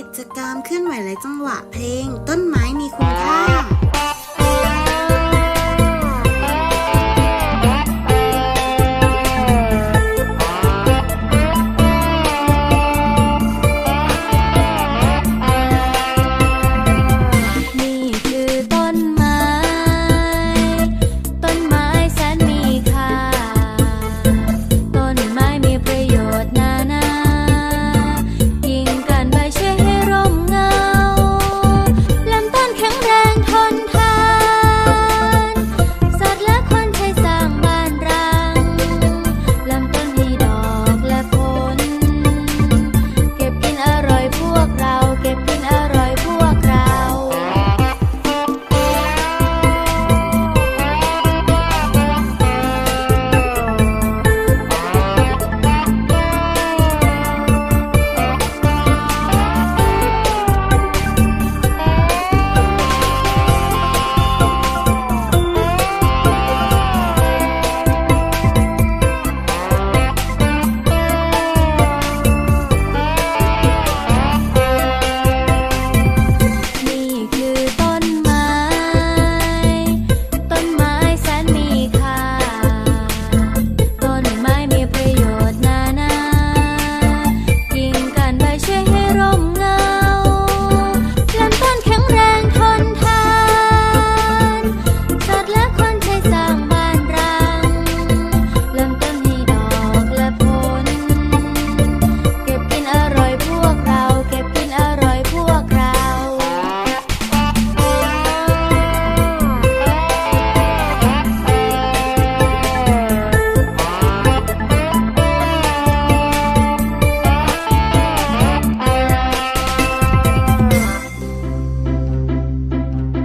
ิจกรรมเคลื่อนไหวหลายจังหวะเพลง ต้นไม้